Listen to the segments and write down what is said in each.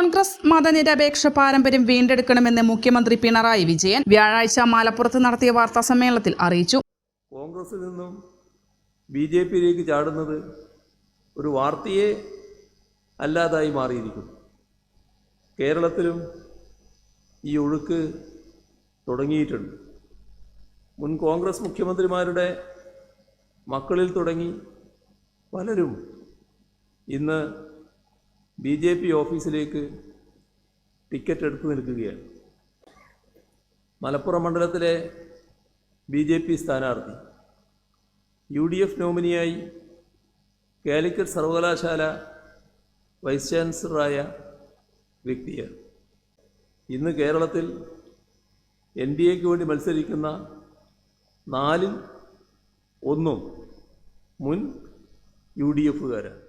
Congress മതനിരപേക്ഷ പാരമ്പര്യം വീണ്ടെടുക്കണമെന്ന് മുഖ്യമന്ത്രി പിണറായി വിജയൻ വ്യാഴാഴ്ച മലപ്പുറത്ത് നടത്തിയ വാർത്താ സമ്മേളനത്തിൽ അറിയിച്ചു. കോൺഗ്രസിൽ നിന്നും ബി ജെ പിയിലേക്ക് ചാടുന്നത് ഒരു വാർത്തയെ അല്ലാതായി മാറിയിരിക്കുന്നു. കേരളത്തിലും ഈ ഒഴുക്ക് തുടങ്ങിയിട്ടുണ്ട്. മുൻ കോൺഗ്രസ് മുഖ്യമന്ത്രിമാരുടെ മക്കളിൽ തുടങ്ങി പലരും ഇന്ന് ബി ജെ പി ഓഫീസിലേക്ക് ടിക്കറ്റ് എടുത്തു നിൽക്കുകയാണ്. മലപ്പുറം മണ്ഡലത്തിലെ ബി ജെ പി സ്ഥാനാർത്ഥി യു ഡി എഫ് നോമിനിയായി കാലിക്കറ്റ് സർവകലാശാല വൈസ് ചാൻസലറായ വ്യക്തിയാണ്. ഇന്ന് കേരളത്തിൽ എൻ ഡി എക്ക് വേണ്ടി മത്സരിക്കുന്ന നാലിൽ ഒന്നും മുൻ യു ഡി എഫുകാരാണ്.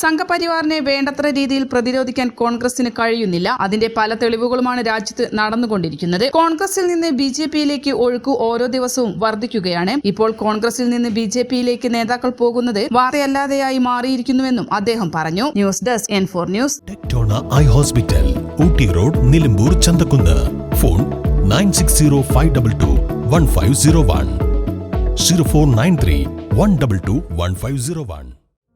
സംഘപരിവാറിനെ വേണ്ടത്ര രീതിയിൽ പ്രതിരോധിക്കാൻ കോൺഗ്രസിന് കഴിയുന്നില്ല. അതിന്റെ പല തെളിവുകളുമാണ് രാജ്യത്ത് നടന്നുകൊണ്ടിരിക്കുന്നത്. കോൺഗ്രസിൽ നിന്ന് ബി ജെ പിയിലേക്ക് ഒഴുക്ക് ഓരോ ദിവസവും വർദ്ധിക്കുകയാണ്. ഇപ്പോൾ കോൺഗ്രസിൽ നിന്ന് ബി ജെ പിയിലേക്ക് നേതാക്കൾ പോകുന്നത് വാർത്തയല്ലാതെയായി മാറിയിരിക്കുന്നുവെന്നും അദ്ദേഹം പറഞ്ഞു. News desk N four news. I hospital Ooty road Nilambur Chanthakkunnu. Phone nine six zero five double two one five zero one. Zero four nine three one double two one five zero one.